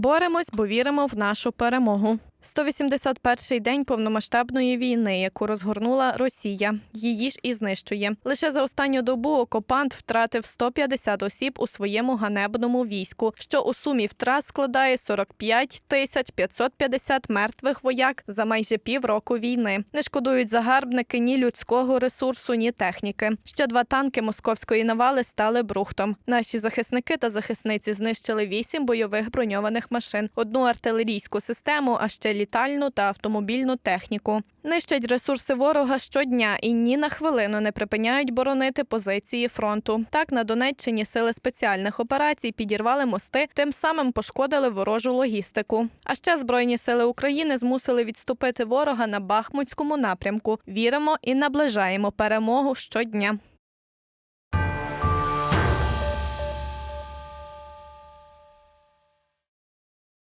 Боремось, бо віримо в нашу перемогу. 181-й день повномасштабної війни, яку розгорнула Росія. Її ж і знищує. Лише за останню добу окупант втратив 150 осіб у своєму ганебному війську, що у сумі втрат складає 45 тисяч 550 мертвих вояк за майже півроку війни. Не шкодують загарбники ні людського ресурсу, ні техніки. Ще два танки московської навали стали брухтом. Наші захисники та захисниці знищили вісім бойових броньованих машин, одну артилерійську систему, а ще літальну та автомобільну техніку. Нищать ресурси ворога щодня і ні на хвилину не припиняють боронити позиції фронту. Так на Донеччині сили спеціальних операцій підірвали мости, тим самим пошкодили ворожу логістику. А ще збройні сили України змусили відступити ворога на Бахмутському напрямку. Віримо і наближаємо перемогу щодня.